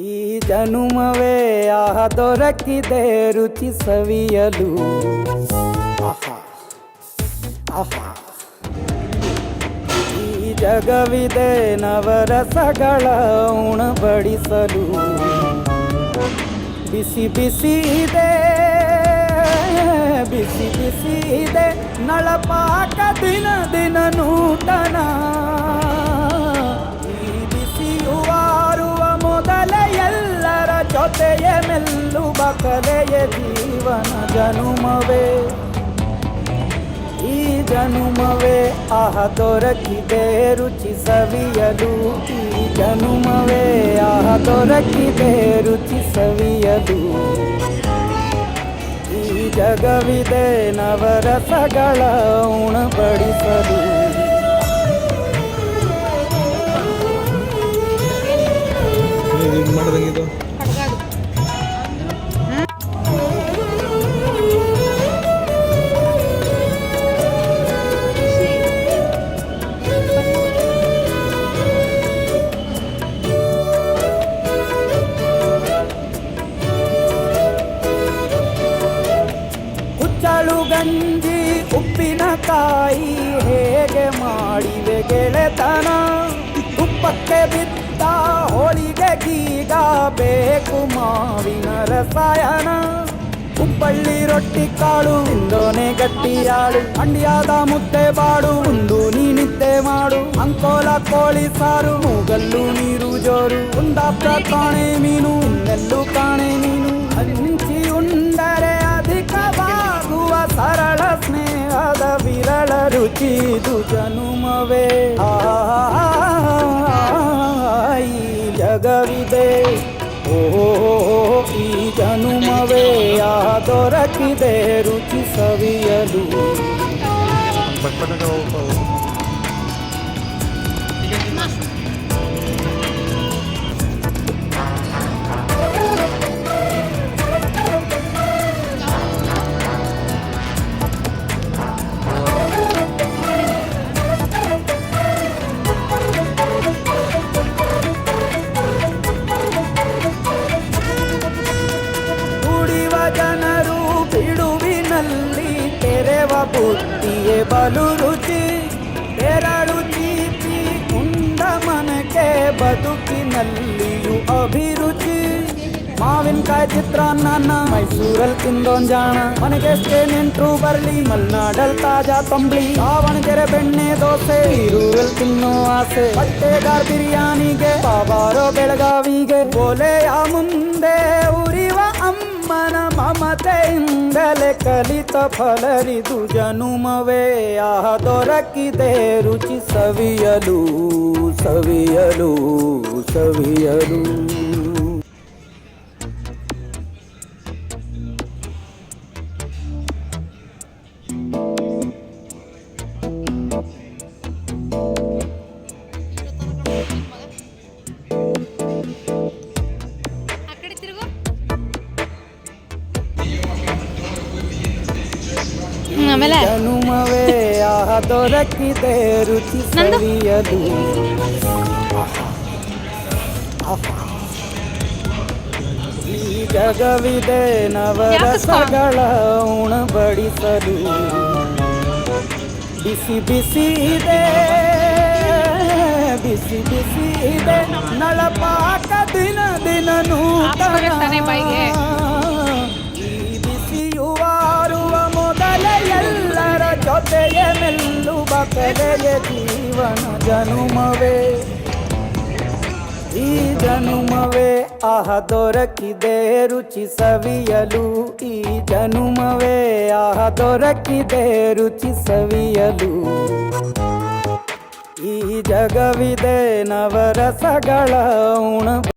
ಈ ಜನುಮವೇ ಆಹ ದೊರಕಿದೆ ರುಚಿ ಸವಿಯಲು. ಆಹಾ ಆಹಾ. ಈ ಜಗವಿದೆ ನವರಸಗಳ ಉಣಬಡಿಸಲು. ಬಿಸಿ ಬಿಸಿ ಇದೆ, ಬಿಸಿ ಬಿಸಿ ಇದೆ. ನಳಪಾಕ ದಿನ ದಿನ ನೂತನ ಕಲೆಯ ಜೀವನ ಜನುಮವೇ. ಈ ಜನುಮವೇ ಆಹ ದೊರಕಿದೆ ರುಚಿ ಸವಿಯಲು ಈ ಜನುಮವೇ ಆಹ ದೊರಕಿದೆ ರುಚಿ ಸವಿಯಲು ಈ ಜಗವಿದೆ, ನವರಸಗಳ ಉಣಬಡಿಸಲು. ಇದು? ಮಾಡೋದಂಗಿದು ಗಂಜಿ ಉಪ್ಪಿನಕಾಯಿ ಹೇಗೆ ಮಾಡಿವೆ ಗೆಳೆತನ? ತುಪ್ಪಕ್ಕೆ ಬಿದ್ದ ಹೋಳಿಗೆ ಗೀಗ ಬೇಕು ಮಾವಿನ ರಸಾಯನ. ಉಪ್ಪಳ್ಳಿ ರೊಟ್ಟಿ ಕಾಳು ಇಂದೋನೆ ಗಟ್ಟಿಯಾಳು ಅಂಡಿಯಾದ ಮುದ್ದೆ ಬಾಡು ಒಂದು ನೀ ನಿದ್ದೆ ಮಾಡು. ಅಂಕೋಲ ಕೋಳಿ ಸಾರು, ಮೂಗಲ್ಲು ನೀರು ಜೋರು. ಕುಂದಾಪ್ರ ಕಾಣೆ ಮೀನು ಜಗವಿದೆ ಓ ಈ ಜನುಮವೇ ಆ ದೊರಕಿದೆ ರುಚಿ ಸವಿಯಲು ಪಟ್ ಪಟಕ ಹೋಗ್ತಾವು ದುಡಿವ ಜನರು ಬಿಡುವಿನಲ್ಲಿ ತೆರೆವ ಬುದ್ಧಿಯೇ ಬಲು ರುಚಿ ಬೆರಳು ಚೀಪಿ ಉಂಡ ಮನಕ್ಕೆ ಬದುಕಿನಲ್ಲಿಯೂ ಅಭಿರುಚಿ ಮಾವಿನಕಾಯಿ ಚಿತ್ರಾನ್ನ ಮೈಸೂರಲ್ಲಿ ತಿಂದೊಂದ್ ಜಾಣ ಮನೆಗೆಷ್ಟೇ ನೆಂಟ್ರು ಬರ್ಲಿ ಮಲ್ನಾಡಲ್ ತಾಜಾ ತಂಬ್ಳಿ ದಾವಣಗೆರೆ ಬೆಣ್ಣೆ ದೋಸೆ ಈರೂರಲ್ಲಿ ತಿನ್ನೋ ಆಸೆ ಬಟ್ಟೆಗಾರ್ ಬಿರಿಯಾನಿಗೆ ಬಾಬಾರೋ ಮಮತೆಯಿಂದಲೇ ಕಲಿತ ಫಲರಿದು ಜನುಮವೇ ಆಹ ದೊರಕಿದೆ ರುಚಿ ಸವಿಯಲು ಸವಿಯಲು ಸವಿಯಲು ಆಮೇಲೆ ನಂದು? ಜಗವಿದೆ ನವರಸಗಳ ಉಣಬಡಿಸಲು ಬಿಸಿ ಬಿಸಿ ಇದೆ ಬಿಸಿ ಬಿಸಿ ಇದೆ ನಳಪಾಕ ದಿನ ದಿನ ಹಾಕ್ಸ್ಬೇಕಾಗ್ತಾನೆ ಮೆಲ್ಲುವ ಕಲೆಯ ಜೀವನ ಜನುಮವೇ ಈ ಜನುಮವೇ ಆಹ ದೊರಕಿದೆ ರುಚಿ ಸವಿಯಲು ಈ ಜನುಮವೇ ಆಹ ದೊರಕಿದೆ ರುಚಿ ಸವಿಯಲು ಈ ಜಗವಿದೆ ನವರಸಗಳ ಉಣ